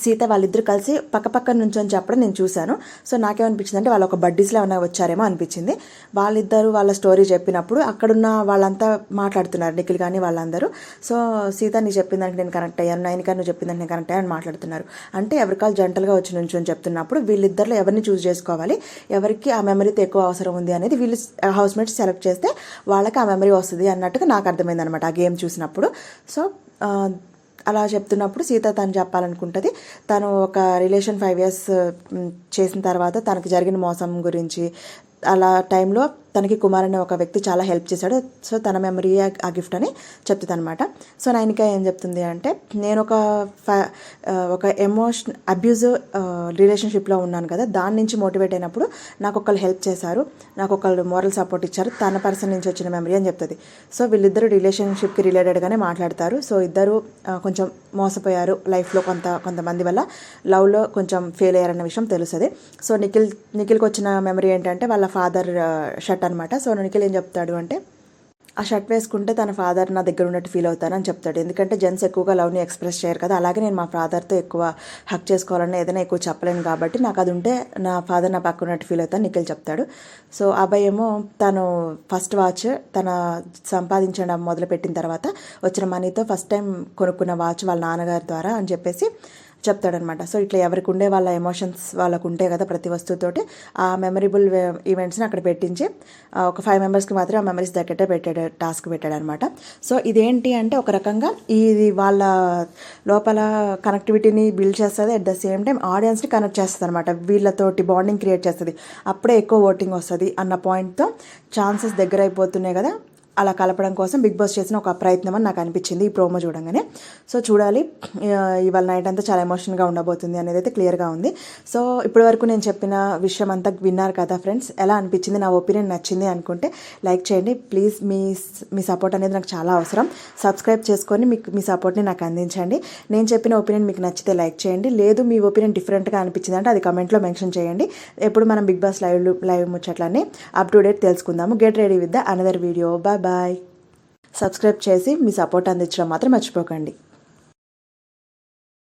సీత వాళ్ళిద్దరు కలిసి పక్కపక్క నుంచి అని చెప్పడం నేను చూశాను. సో నాకేమనిపించింది అంటే వాళ్ళు ఒక బడ్డీస్లో ఏమైనా వచ్చారేమో అనిపించింది. వాళ్ళిద్దరు వాళ్ళ స్టోరీ చెప్పినప్పుడు అక్కడున్న వాళ్ళంతా మాట్లాడుతున్నారు నిఖిల్ కానీ వాళ్ళందరూ. సో సీత నీ చెప్పిన దానికి నేను కనెక్ట్ అయ్యాను. నైనిక నువ్వు చెప్పిన దానికి నేను కనెక్ట్ అయ్యాను మాట్లాడుతున్నారు. అంటే ఎవరికాలు జంటలుగా వచ్చి నుంచొని చెప్తున్నప్పుడు వీళ్ళిద్దరిలో ఎవరిని చూస్ చేసుకోవాలి? ఎవరికి ఆ మెమరీతో ఎక్కువ అవసరం ఉంది అనేది వీళ్ళు హౌస్మేట్స్ సెలెక్ట్ చేస్తే వాళ్ళకి ఆ మెమరీ వస్తుంది అన్నట్టుగా నాకు అర్థమైంది అనమాట ఆ గేమ్ చూసినప్పుడు. సో అలా చెప్తున్నప్పుడు సీత తను చెప్పాలనుకుంటుంది. తను ఒక రిలేషన్ ఫైవ్ ఇయర్స్ చేసిన తర్వాత తనకు జరిగిన మోసం గురించి అలా టైంలో తనకి కుమార్ అనే ఒక వ్యక్తి చాలా హెల్ప్ చేశాడు. సో తన మెమరీ ఆ గిఫ్ట్ అని చెప్తుంది అనమాట సో నైనిక ఏం చెప్తుంది అంటే నేను ఒక ఫ- ఒక ఎమోషన్ అబ్యూజివ్ రిలేషన్షిప్లో ఉన్నాను కదా దాని నుంచి మోటివేట్ అయినప్పుడు నాకు ఒకళ్ళు హెల్ప్ చేశారు నాకు ఒకళ్ళు మోరల్ సపోర్ట్ ఇచ్చారు తన పర్సన్ నుంచి వచ్చిన మెమరీ అని చెప్తుంది. సో వీళ్ళిద్దరు రిలేషన్షిప్కి రిలేటెడ్గానే మాట్లాడతారు. సో ఇద్దరు కొంచెం మోసపోయారు లైఫ్లో కొంత కొంతమంది వల్ల. లవ్లో కొంచెం ఫెయిల్ అయ్యారన్న విషయం తెలుస్తుంది. సో నిఖిల్ నిఖిల్కి వచ్చిన మెమరీ ఏంటంటే వాళ్ళ ఫాదర్ షర్ట్ అనమాట. సో నిఖిల్ ఏం చెప్తాడు అంటే ఆ షర్ట్ వేసుకుంటే తన ఫాదర్ నా దగ్గర ఉన్నట్టు ఫీల్ అవుతానని చెప్తాడు. ఎందుకంటే జెంట్స్ ఎక్కువగా లవ్ని ఎక్స్ప్రెస్ చేయరు కదా. అలాగే నేను మా ఫాదర్తో ఎక్కువ హక్ చేసుకోవాలన్నా ఏదైనా ఎక్కువ చెప్పలేను కాబట్టి నాకు అది ఉంటే నా ఫాదర్ నా పక్క ఉన్నట్టు ఫీల్ అవుతాను నిఖిల్ చెప్తాడు. సో అబ్బాయి ఏమో తను ఫస్ట్ వాచ్ తన సంపాదించడం మొదలుపెట్టిన తర్వాత వచ్చిన మనీతో ఫస్ట్ టైం కొనుక్కున్న వాచ్ వాళ్ళ నాన్నగారి ద్వారా అని చెప్పేసి చెప్తాడనమాట. సో ఇట్లా ఎవరికి ఉండే వాళ్ళ ఎమోషన్స్ వాళ్ళకు ఉంటాయి కదా ప్రతి వస్తువుతోటి ఆ మెమరబుల్ ఈవెంట్స్ని అక్కడ పెట్టించి ఒక ఫైవ్ మెంబర్స్కి మాత్రం ఆ మెమరీస్ దగ్గర పెట్టాడు టాస్క్ పెట్టాడనమాట. సో ఇదేంటి అంటే ఒక రకంగా ఇది వాళ్ళ లోపల కనెక్టివిటీని బిల్డ్ చేస్తుంది అట్ ద సేమ్ టైం ఆడియన్స్ని కనెక్ట్ చేస్తుంది అనమాట వీళ్ళతోటి బాండింగ్ క్రియేట్ చేస్తుంది. అప్పుడే ఎక్కువ ఓటింగ్ వస్తుంది అన్న పాయింట్తో ఛాన్సెస్ దగ్గర అయిపోతున్నాయి కదా. అలా కలపడం కోసం బిగ్ బాస్ చేసిన ఒక ప్రయత్నం అని నాకు అనిపించింది ఈ ప్రోమో చూడంగానే. సో చూడాలి ఇవాళ నైట్ అంతా చాలా ఎమోషన్గా ఉండబోతుంది అనేది అయితే క్లియర్గా ఉంది. సో ఇప్పటి వరకు నేను చెప్పిన విషయం అంతా విన్నారు కదా ఫ్రెండ్స్ ఎలా అనిపించింది? నా ఒపీనియన్ నచ్చింది అనుకుంటే లైక్ చేయండి. ప్లీజ్ మీ మీ సపోర్ట్ అనేది నాకు చాలా అవసరం. సబ్స్క్రైబ్ చేసుకొని మీకు మీ సపోర్ట్ని నాకు అందించండి. నేను చెప్పిన ఒపీనియన్ మీకు నచ్చితే లైక్ చేయండి. లేదు మీ ఒపీనియన్ డిఫరెంట్గా అనిపించింది అంటే అది కమెంట్లో మెన్షన్ చేయండి. ఎప్పుడు మనం బిగ్ బాస్ లైవ్ లైవ్ ముచ్చట్లని అప్ టు డేట్ తెలుసుకుందాము. Get ready with the another video bye bye. Subscribe చేసి మీ సపోర్ట్ అందించడం మాత్రం మర్చిపోకండి.